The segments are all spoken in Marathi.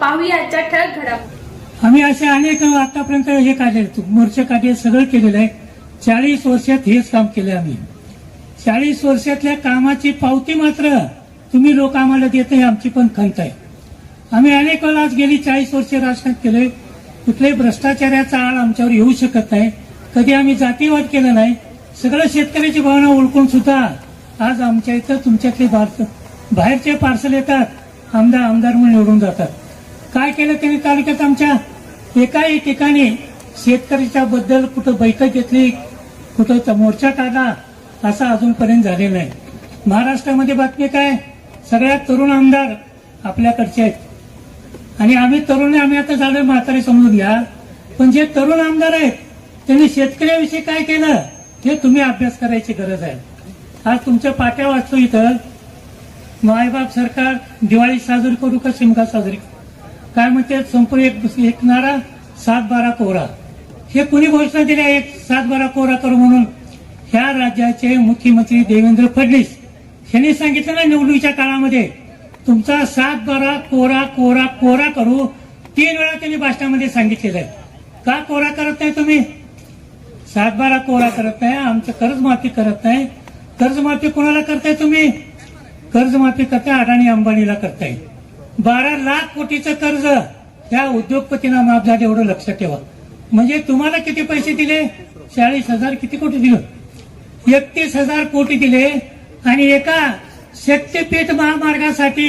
पाहूया आजच्या ठळक घडामोडी. आम्ही असे अनेक आतापर्यंत हे काढले मोर्चे काढले सगळं केलेलं आहे. चाळीस वर्षात हेच काम केलं आम्ही. चाळीस वर्षातल्या कामाची पावती मात्र तुम्ही लोक आम्हाला देत नाही आमची पण खंत आहे. आम्ही अनेक वेळा आज गेली चाळीस वर्ष राजकारण केलंय कुठल्याही भ्रष्टाचाराचा आळ आमच्यावर येऊ शकत नाही. कधी आम्ही जातीवाद केला नाही. सगळं शेतकऱ्याची भावना ओळखून सुद्धा आज आमच्या इथं तुमच्यातले बाहेरचे पार्सल येतात. आमदार आमदार म्हणून निवडून जातात. काय केलं त्यांनी तालुक्यात आमच्या एकाही ठिकाणी शेतकऱ्याच्या बद्दल कुठं बैठक घेतली कुठं मोर्चा काढला असं अजूनपर्यंत झालेला नाही. महाराष्ट्रामध्ये बातमी काय? सगळ्यात तरुण आमदार आपल्याकडचे आहेत. आणि आम्ही तरुण आम्ही आता झालं म्हातारे समजून घ्या पण जे तरुण आमदार आहेत त्यांनी शेतकऱ्याविषयी काय केलं हे तुम्ही अभ्यास करायची गरज आहे. आज तुमच्या पाट्या वाचतो इथं. मायबाप सरकार दिवाळी साजरी करू का शिमगा साजरी करू? काय म्हणते संपूर्ण एक एक नारा सात बारा कोरा. हे कुणी घोषणा दिल्या एक सात बारा कोरा करू म्हणून ह्या राज्याचे मुख्यमंत्री देवेंद्र फडणवीस. यांनी सांगितलं ना निवडणुकीच्या काळामध्ये तुमचा सात बारा कोरा कोरा कोरा करू तीन वेळा त्यांनी भाषणामध्ये सांगितलेलं आहे. का कोरा करत नाही तुम्ही? सात बारा कोरा करत नाही आमचं कर्जमाफी करत नाही. कर्जमाफी कोणाला करताय तुम्ही? कर्जमाफी करताय अडाणी अंबानीला करताय. बारा लाख कोटीचं कर्ज त्या उद्योगपतींना माफ झालं एवढं लक्षात ठेवा. म्हणजे तुम्हाला किती पैसे दिले? चाळीस हजार किती कोटी दिले? एकतीस हजार कोटी दिले आणि एका शक्तीपीठ महामार्गासाठी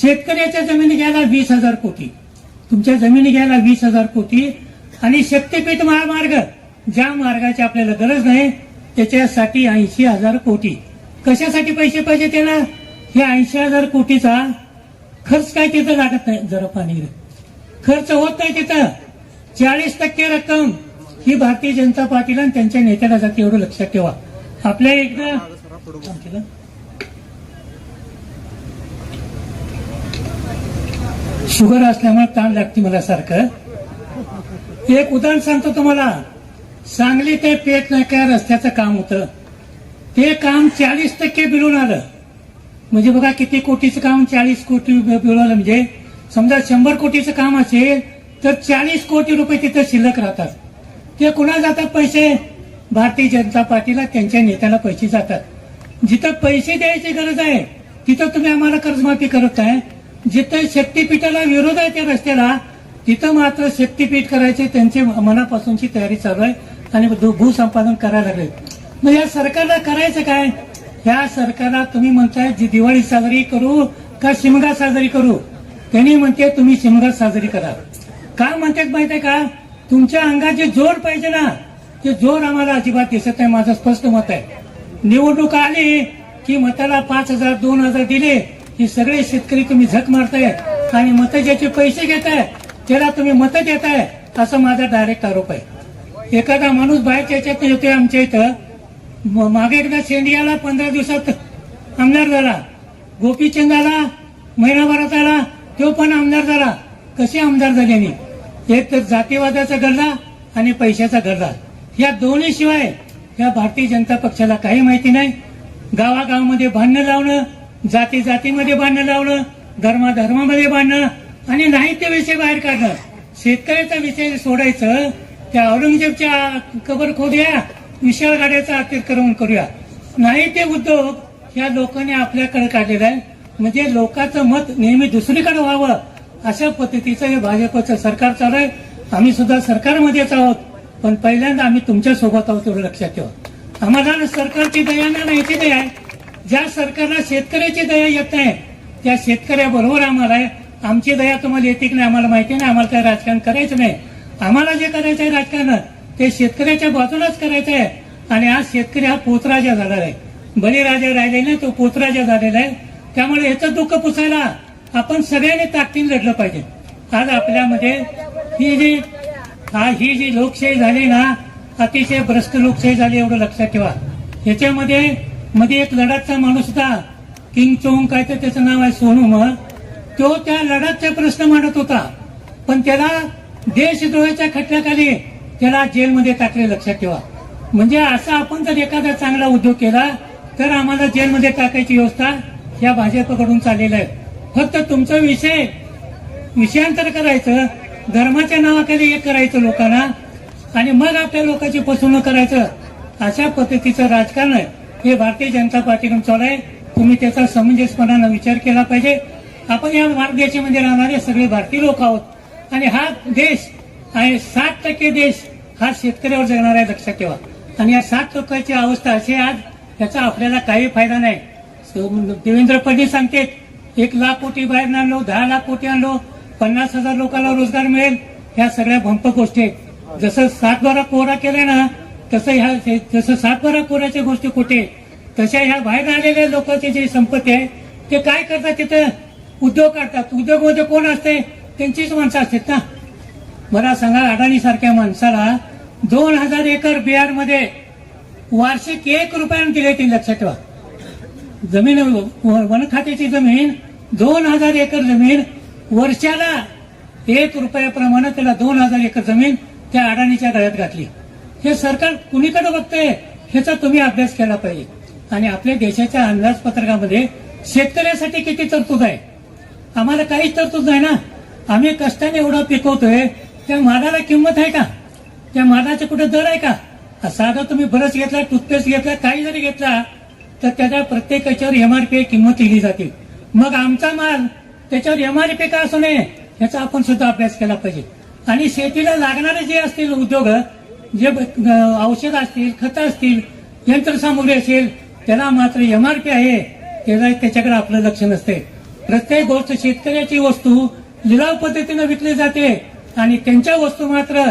शेतकऱ्याच्या जमिनी घ्यायला वीस हजार कोटी. तुमच्या जमिनी घ्यायला वीस हजार कोटी आणि शक्तीपीठ महामार्ग ज्या मार्गाची आपल्याला गरज नाही त्याच्यासाठी ऐंशी हजार कोटी. कशासाठी पैसे पाहिजे त्याला? हे ऐंशी हजार कोटीचा खर्च काय तिथं लागत नाही. जरा पाणी खर्च होत नाही तिथं चाळीस टक्के रक्कम ही भारतीय जनता पार्टीला आणि त्यांच्या नेत्याला जाते एवढं लक्षात ठेवा. आपल्या एकदा शुगर असल्यामुळे ताण लागते मला सारखं. एक उदाहरण सांगतो तुम्हाला. सांगली ते पेट नाका रस्त्याचं काम होतं. ते काम चाळीस टक्के बिलून आलं. म्हणजे बघा किती कोटीचं काम चाळीस कोटी बिळवलं म्हणजे समजा शंभर कोटीचं काम असेल तर चाळीस कोटी रुपये तिथं शिल्लक राहतात. ते कुणा जातात पैसे? भारतीय जनता पार्टीला त्यांच्या नेत्याला पैसे जातात. जिथं पैसे द्यायची गरज आहे तिथं तुम्ही आम्हाला कर्जमाफी करत आहे. जिथं शक्तीपीठाला विरोध आहे त्या रस्त्याला तिथं मात्र शक्तीपीठ करायचे त्यांची मनापासूनची तयारी चालू आहे आणि भूसंपादन करायला लागले. मग या सरकारला करायचं काय? त्या सरकारला तुम्ही म्हणताय जी दिवाळी साजरी करू का शिमगा साजरी करू? त्यांनी म्हणते तुम्ही शिमगा साजरी करा. का म्हणतात माहीत आहे का? तुमच्या अंगात जे जोर पाहिजे ना ते जोर आम्हाला अजिबात दिसत नाही माझं स्पष्ट मत आहे. निवडणूक आली की मताला पाच हजार दोन हजार दिले हे सगळे शेतकरी तुम्ही झक मारताय आणि मत ज्याचे पैसे घेताय त्याला तुम्ही मत देताय असं माझा डायरेक्ट आरोप आहे. एखादा माणूस बाहेरच्या याच्यात येतोय आमच्या इथं मागे एकदा शेंडियाला पंधरा दिवसात आमदार झाला. गोपीचंद आला महिनाभरात आला तो पण आमदार झाला. कसे आमदार झाले एक तर जातीवादाचा गल्ला आणि पैशाचा गल्ला. या दोन्ही शिवाय या भारतीय जनता पक्षाला काही माहिती नाही. गावागावामध्ये भांडणं लावणं जाती जातीमध्ये भांडणं लावणं धर्माधर्मामध्ये भांडणं आणि नाही ते विषय बाहेर काढणं. शेतकऱ्याचा विषय सोडायचं त्या औरंगजेबच्या कबर खोद्या विशाळ गाड्याचा अतिक्रमण करूया. नाही ते उद्योग या लोकांनी आपल्याकडे काढलेला आहे. म्हणजे लोकांचं मत नेहमी दुसरीकडे व्हावं. अशा पद्धतीचं हे भाजपचं सरकार चालू आहे. आम्ही सुद्धा सरकारमध्येच आहोत. पण पहिल्यांदा आम्ही तुमच्यासोबत आहोत एवढं लक्षात ठेवा. आम्हाला सरकारची दया ना नाही दया आहे. ज्या सरकारला शेतकऱ्याची दया येत नाही त्या शेतकऱ्याबरोबर आम्हाला आहे. आमची दया तुम्हाला येते की नाही आम्हाला माहिती नाही. आम्हाला काय राजकारण करायचं नाही. आम्हाला जे करायचं आहे राजकारण. ते शेतकऱ्याच्या बाजूलाच करायचं आहे. आणि आज शेतकरी हा पोतराजा झालेला आहे. बळीराजा राहिले नाही तो पोतराजा झालेला आहे. त्यामुळे याचं दुःख पुसायला आपण सगळ्यांनी ताकदीने लढलं पाहिजे. आज आपल्यामध्ये ही जी हा ही जी लोकशाही झाली ना अतिशय भ्रष्ट लोकशाही झाली एवढं लक्षात ठेवा. याच्यामध्ये मध्ये एक लडाखचा माणूस होता किंग चोंग काय तर त्याचं नाव आहे सोनू मग तो त्या लडाखचा प्रश्न मांडत होता. पण त्याला देशद्रोहाच्या खटल्याखाली त्याला जेलमध्ये टाकले लक्षात ठेवा. म्हणजे असा आपण जर एखादा चांगला उद्योग केला तर आम्हाला जेलमध्ये टाकायची व्यवस्था या भाजपकडून चाललेलं आहे. फक्त तुमचा विषय विषयांतर करायचं धर्माच्या नावाखाली एक करायचं लोकांना आणि मग आपल्या लोकांची फसवणूक करायचं अशा पद्धतीचं राजकारण आहे. हे भारतीय जनता पार्टीकडून चालू आहे. तुम्ही त्याचा समंजसपणानं विचार केला पाहिजे. आपण या भारत देशामध्ये राहणारे सगळे भारतीय लोक आहोत. आणि हा देश आणि सात टक्के देश हा शेतकऱ्यावर जगणार आहे लक्षात ठेवा. आणि या सात लोकांची अवस्था अशी आज याचा आपल्याला काही फायदा नाही. देवेंद्र फडणवीस सांगतेत एक लाख कोटी बाहेर आणलो दहा लाख कोटी आणलो पन्नास हजार लोकांना रोजगार मिळेल ह्या सगळ्या भंप गोष्टी आहेत. जसं सात बारा कोरा केलाय ना तसं ह्या जसं सात बारा गोष्टी कुठे तशा ह्या बाहेर आलेल्या लोकांची जी संपत्ती आहे ते काय करतात तिथं? उद्योग काढतात. उद्योगमध्ये कोण असते त्यांचीच माणसं असतात ना. मला सांगा अडाणी सारख्या माणसाला दोन हजार एकर बिहारमध्ये वार्षिक एक रुपयानं दिले ते लक्षात ठेवा. जमीन वन खात्याची जमीन दोन हजार एकर जमीन वर्षाला एक रुपयाप्रमाणे त्याला दोन हजार एकर जमीन त्या अडाणीच्या गळ्यात घातली. हे सरकार कुणीकडे बघतंय? ह्याचा तुम्ही अभ्यास केला पाहिजे. आणि आपल्या देशाच्या अंदाजपत्रकामध्ये शेतकऱ्यासाठी किती तरतूद आहे? आम्हाला काहीच तरतूद नाही ना? आम्ही कष्टाने एवढं पिकवतोय त्या मादाला किंमत आहे का? त्या मालाचा कुठे दर आहे का? साधा तुम्ही ब्रश घेतला टूथपेस्ट घेतला काही जरी घेतला तर त्याच्या प्रत्येकाच्यावर एमआरपी किंमत लिहिली जाते. मग आमचा माल त्याच्यावर एमआरपी का असू नये याचा आपण सुद्धा अभ्यास केला पाहिजे. आणि शेतीला लागणारे जे असतील उद्योग जे औषध असतील खतं असतील यंत्रसामुग्री असेल त्याला मात्र एमआरपी आहे त्याला त्याच्याकडे आपलं लक्ष नसते. प्रत्येक गोष्ट शेतकऱ्याची वस्तू लिलाव पद्धतीनं विकली जाते. आणि त्यांच्या वस्तू मात्र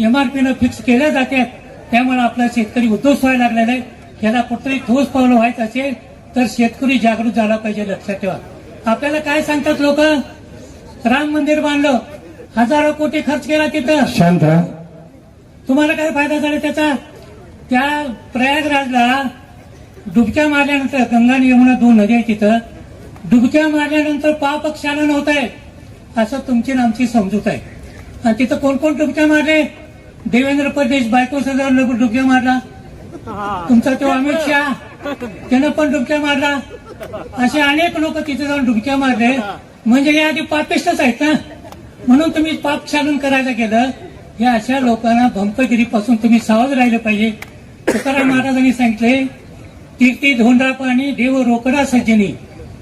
एमआरपीनं फिक्स केल्या जातात त्यामुळे आपला शेतकरी उद्ध्वस्त व्हायला लागलेला आहे. याला कुठतरी ठोस पावलं व्हायचं असेल तर शेतकरी जागृत झाला पाहिजे लक्षात ठेवा. आपल्याला काय सांगतात लोक? राम मंदिर बांधलं. हजारो कोटी खर्च केला तिथं. शांत तुम्हाला काय फायदा झाला त्याचा? त्या प्रयागराजला डुबक्या मारल्यानंतर गंगा यमुना दोन नदी आहे तिथं. डुबक्या मारल्यानंतर पाप क्षालन होत आहे असं तुमची आमची समजूत आहे. आणि तिथं कोण कोण डुबक्या मारले? देवेंद्र फडणवीस बायको सजा डुबक्या मारला. तुमचा तो अमित शहा. त्यानं पण डुबक्या मारला. असे अनेक लोक तिथे जाऊन डुबक्या मारले. म्हणजे हे आधी पापिष्टच आहेत ना? म्हणून तुम्ही पाप क्षालन करायला गेलं. या अशा लोकांना भंपगिरीपासून तुम्ही सावध राहिले पाहिजे. तुकाराम महाराजांनी सांगितले कीर्ती धोंडा पाणी देव रोकडा सज्जनी.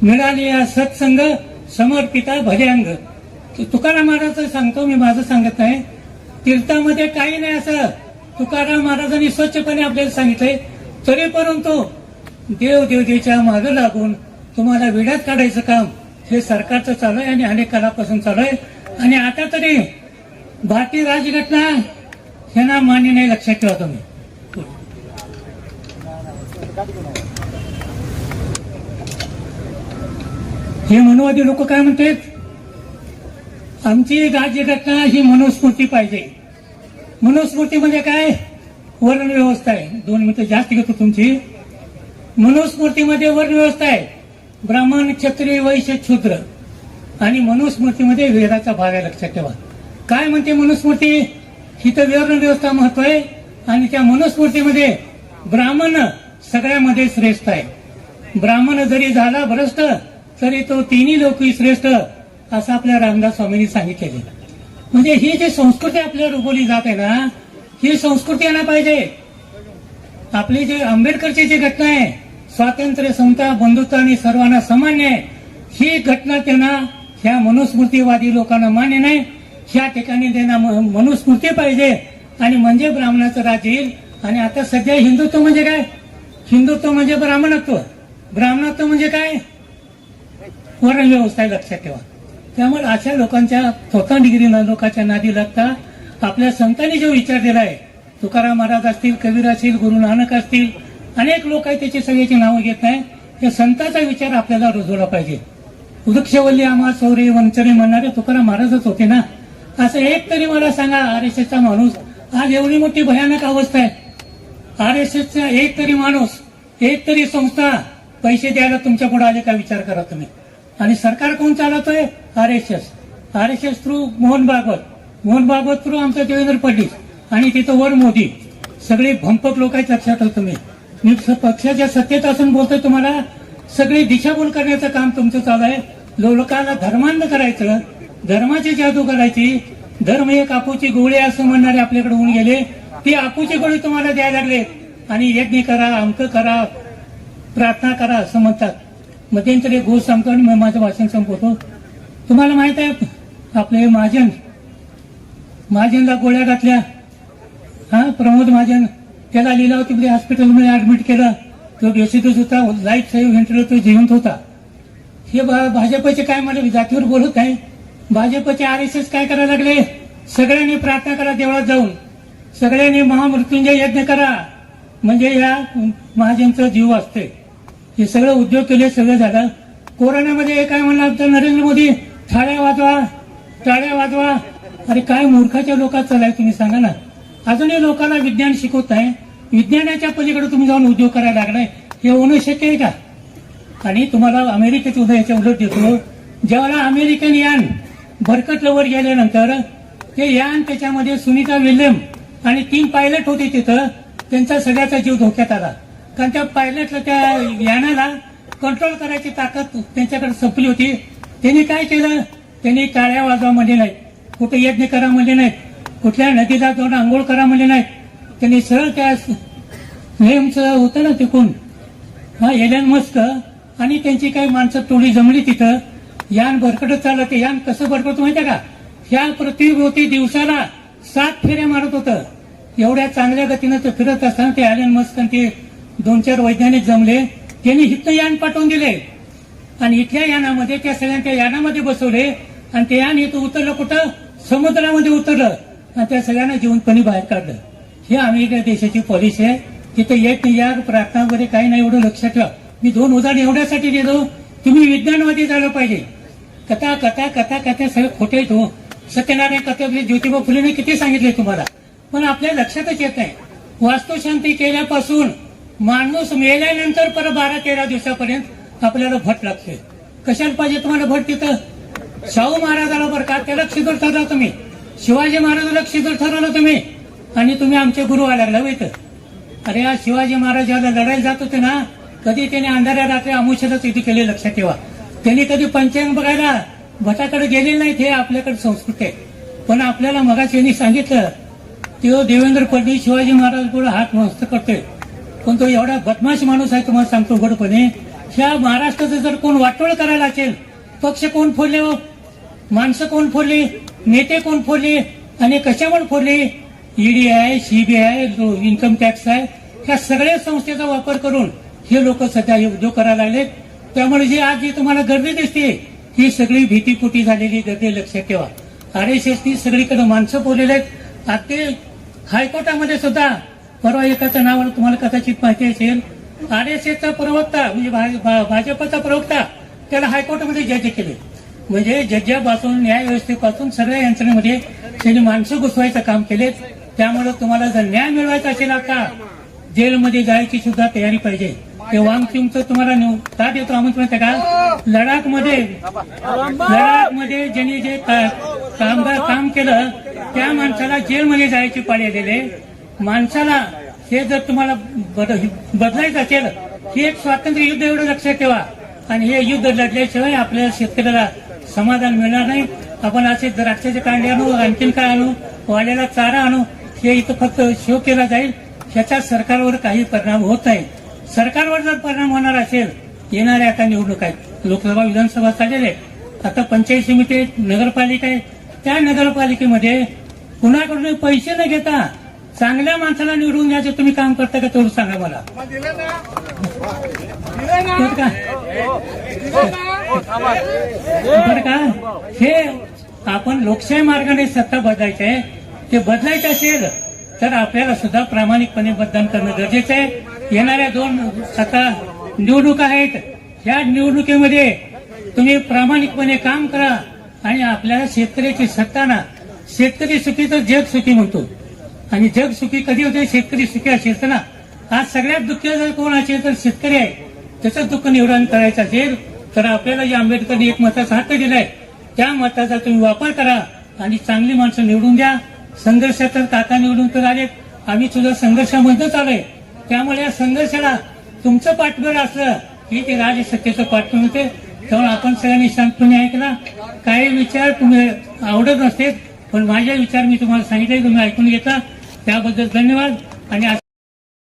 मिळाले या सत्संग समर्पिता भजंग तुकाराम महाराज सांगतो मी माझं सांगत नाही. तीर्थामध्ये काही नाही असं. तुकाराम महाराजांनी स्वच्छपणे आपल्याला सांगितलंय. तरी परंतु देव देवतेच्या मागं लागून तुम्हाला विड्यात काढायचं काम हे सरकारचं चालू आहे आणि अनेक कालापासून चालू आहे आणि आता तरी भारतीय राजघटना यांना मान्य नाही लक्षात ठेवा तुम्ही. हे मनुवादी लोक काय म्हणतात? आमची राज्यघटना ही मनुस्मृती पाहिजे. मनुस्मृती म्हणजे काय? वर्ण व्यवस्था आहे. दोन मिनिटं जास्त घेतो तुमची. मनुस्मृतीमध्ये वर्ण व्यवस्था आहे. ब्राह्मण क्षत्रिय वैश्य क्षुद्र. आणि मनुस्मृतीमध्ये वेदाचा भाग आहे लक्षात ठेवा. काय म्हणते मनुस्मृती? ही तर वर्ण व्यवस्था महत्त्व आहे आणि त्या मनुस्मृतीमध्ये ब्राह्मण सगळ्यामध्ये श्रेष्ठ आहे. ब्राह्मण जरी झाला भ्रष्ट तरी तो तिन्ही लोकही श्रेष्ठ. असं आपल्या रामदास स्वामींनी सांगितलेले म्हणजे ही जी संस्कृती आपल्याला रुगवली जात आहे ना ही संस्कृती यांना पाहिजे. आपली जे आंबेडकरची जी घटना आहे स्वातंत्र्य समता बंधुत्व आणि सर्वांना सामान्य आहे ही घटना त्यांना ह्या मनुस्मृतीवादी लोकांना मान्य नाही. ह्या ठिकाणी त्यांना मनुस्मृती पाहिजे. आणि म्हणजे ब्राह्मणाचं राज्य येईल. आणि आता सध्या हिंदुत्व म्हणजे काय? हिंदुत्व म्हणजे ब्राह्मणत्व. ब्राह्मणत्व म्हणजे काय? वर्ण व्यवस्था लक्षात ठेवा. त्यामुळे अशा लोकांच्या स्वतः डिग्री लोकांच्या नादी लागता आपल्या संतांनी जो विचार दिला आहे तुकाराम महाराज असतील कबीर असतील गुरु नानक असतील अनेक लोक आहेत त्याची सगळ्याची नावं घेत नाही या संतांचा विचार आपल्याला रुजवला पाहिजे. वृक्षवल्ली आम्हा सौरे वंचरे म्हणणारे तुकाराम महाराजच होते ना? असं एक तरी मला सांगा आर एस एसचा माणूस आज एवढी मोठी भयानक अवस्था आहे. आर एस एसचा एक तरी माणूस एक तरी संस्था पैसे द्यायला तुमच्यापुढे आले का विचार करा तुम्ही? आणि सरकार कोण चालवतोय? R S S R S S through Mohan Bhagwat. Mohan Bhagwat through आमचं देवेंद्र फडणवीस. आणि तिथं वर मोदी. सगळे भंपक लोक आहेत लक्षात ठेवा तुम्ही. मी स- पक्षाच्या सत्तेत असून बोलतोय तुम्हाला सगळी दिशाभूल करण्याचं काम तुमचं चालू आहे. लोकांना धर्मांध करायचं धर्माची जादू करायची धर्म एक आपूची गोळी असं म्हणणारे आपल्याकडे होऊन गेले. ती आपूची गोळी तुम्हाला द्यायला लागले आणि यज्ञ करा अंक करा प्रार्थना करा असं म्हणतात. मध्यंतरी एक गोष्ट सांगतो आणि मग माझं भाषण संपवतो. तुम्हाला माहीत आहे आपले महाजन महाजनला गोळ्या घातल्या. हा प्रमोद महाजन त्याला लिलावती हॉस्पिटलमध्ये ऍडमिट केलं. तो बेसिकच होता लाईफ सेव्ह व्हेंटिलेटर जिवंत होता. हे भाजपचे काय मला जातीवर बोलत नाही भाजपचे आर एस एस काय करायला लागले? सगळ्यांनी प्रार्थना करा देवळात जाऊन. सगळ्यांनी महामृत्युंजय यज्ञ करा. म्हणजे या महाजनचं जीव असते हे सगळं उद्योग केले सगळं झालं. कोरोनामध्ये काय म्हणला तर नरेंद्र मोदी? थाळ्या वाजवा टाळ्या वाजवा. अरे काय मूर्खाच्या लोकात चालाय तुम्ही सांगा ना. अजूनही लोकांना विज्ञान शिकवत आहे. विज्ञानाच्या पलीकडे तुम्ही जाऊन उद्योग करायला लागलाय. हे होणं शक्य आहे का? आणि तुम्हाला अमेरिकेत उद्या याच्या उलट देतो. ज्यावेळेला अमेरिकन यान भरकटलवर गेल्यानंतर ते यान त्याच्यामध्ये सुनीता विल्यम आणि तीन पायलट होते तिथं. त्यांचा सगळ्याचा जीव धोक्यात आला. कारण त्या पायलटला त्या यानाला कंट्रोल करायची ताकद त्यांच्याकडे संपली होती. त्यांनी काय केलं? त्यांनी काळ्या वाजवा म्हणले नाही कुठे यज्ञ करा म्हणले नाही कुठल्या नदीला जाऊन आंघोळ करा म्हणले नाही त्यांनी सरळ त्या नेमचं होतं ना तिकून. हा एलन मस्क आणि त्यांची काही माणसं टोळी जमली तिथं. यान भरकटत चाललं ते. यान कसं भरकट माहितीये का? या प्रतिभूती दिवसाला सात फेऱ्या मारत होतं. एवढ्या चांगल्या गतीनं ते फिरत असताना ते एलन मस्क आणि ते दोन चार वैज्ञानिक जमले त्यांनी हिथं यान पाठवून दिले. आणि इथल्या यानामध्ये त्या सगळ्यांच्या यानामध्ये बसवले. आणि ते यान इथं उतरलं कुठं? समुद्रामध्ये उतरलं. आणि त्या सगळ्यांना जीवनपणी बाहेर काढलं? ही अमेरिका देशाची पॉलिसी आहे. तिथं एक या प्रार्थना वगैरे काही नाही एवढं लक्षात ठेवा. मी दोन उदाहरण एवढ्यासाठी देतो. तुम्ही विज्ञानवादी झालं पाहिजे. कथा कथा कथा कथा सगळं खोटे आहेत सत्यनारायण कथेतले ज्योतिबा फुलेने किती सांगितले तुम्हाला? पण आपल्या लक्षातच येत नाही. वास्तुशांती केल्यापासून माणूस मेल्यानंतर परत बारा तेरा दिवसापर्यंत आपल्याला भट लागते. कशाला पाहिजे तुम्हाला भट तिथं? शाहू महाराजाला बरं का? त्याला शिदोर ठरला तुम्ही. शिवाजी महाराजाला शिदोर ठरवलं तुम्ही. आणि तुम्ही आमचे गुरु व्हायला लागला हो इथं. अरे या शिवाजी महाराज ज्याला लढायला जात होते ना कधी त्याने अंधाऱ्या रात्री अमुष्यालाच इथे केले लक्षात ठेवा. त्यांनी कधी पंचांग बघायला भटाकडे गेले नाहीत हे आपल्याकडे संस्कृती आहे. पण आपल्याला मगाशी यांनी सांगितलं ते देवेंद्र फडणवीस शिवाजी महाराज पुढे हात मस्त करतोय. पण तो एवढा बदमाश माणूस आहे तुम्हाला सांगतो उघडपणे ह्या महाराष्ट्राचं जर कोण वाटोळ करायला असेल पक्ष कोण फोडले हो? माणसं कोण फोडली? नेते कोण फोडले? आणि कशावर फोडले? ईडी आहे सीबीआय इन्कम टॅक्स आहे ह्या सगळ्या संस्थेचा वापर करून हे लोक सध्या हे उद्योग करायला लागले त्यामुळे जी आज जी तुम्हाला गर्दी दिसते ही सगळी भीतीपोटी झालेली गर्दी लक्षात ठेवा. आर एस एसनी सगळीकडे माणसं बोललेले आहेत. अगदी हायकोर्टामध्ये सुद्धा परवा एकाचं नाव तुम्हाला कदाचित माहिती असेल. आर एस एसचा प्रवक्ता म्हणजे भाजपचा प्रवक्ता त्याला हायकोर्टामध्ये जज केले. म्हणजे जज्जापासून न्याय व्यवस्थेपासून सगळ्या यंत्रणेमध्ये त्यांनी माणसं घुसवायचं काम केले. त्यामुळे तुम्हाला जर न्याय मिळवायचा असेल आता जेलमध्ये जायची सुद्धा तयारी पाहिजे. ते वांगचुंगचं तुम्हाला ताट येतो देतो आमंत्रण आहे का लडाखमध्ये लडाखमध्ये ज्यांनी जे कामगार काम केलं त्या माणसाला जेलमध्ये जायची पाळी दिले माणसाला हे जर तुम्हाला बद- बदलायचं असेल हे एक स्वातंत्र्य युद्ध एवढं लक्षात ठेवा. आणि हे युद्ध लढल्याशिवाय आपल्या शेतकऱ्याला समाधान मिळणार नाही. आपण असे द्राक्षाचे कांडे आणू आणखीन काय आणू वाड्याला चारा आणू हे इथं फक्त शो केला जाईल. ह्याचा सरकारवर काही परिणाम होत नाही. सरकारवर जर परिणाम होणार असेल येणाऱ्या आता निवडणूक आहेत. लोकसभा विधानसभा चाललेले आता पंचायत समिती नगरपालिका आहे. त्या नगरपालिकेमध्ये कुणाकडून पैसे न घेता चांगल्या माणसाला निवडून द्यायचं तुम्ही काम करता का तेवढं सांगा मला. बरं का? बरं का? हे आपण लोकशाही मार्गाने सत्ता बदलायची आहे. ते बदलायचं असेल तर आपल्याला सुद्धा प्रामाणिकपणे मतदान करणं गरजेचं आहे. येणाऱ्या दोन आता निवडणुका आहेत. ह्या निवडणुकीमध्ये तुम्ही प्रामाणिकपणे काम करा आणि आपल्याला शेतकऱ्याची सत्ता ना शेतकरी सुखी तर जग सुखी म्हणतो. आणि जग सुखी कधी होते शेतकरी सुखी असेल तर ना. आज सगळ्यात दुःखी जर कोण असेल तर शेतकरी आहे. त्याचं दुःख निवारण करायचं असेल तर आपल्याला जे आंबेडकरने एक मताचा हक्क दिलाय. त्या मताचा तुम्ही वापर करा आणि चांगली माणसं निवडून द्या. संघर्षात तर काका निवडून तर आलेत. आम्ही सुद्धा संघर्षामध्येच आलोय. त्यामुळे या संघर्षाला तुमचं पाठबळ असलं की ते राजसत्तेचं पाठबळ होते त्यामुळे आपण सगळ्यांनी शांतपणे ऐकला काही विचार तुम्ही आवडत नसते पण माझे विचार मी तुम्हाला सांगितले तुम्ही ऐकून घेता त्याबद्दल धन्यवाद आणि आज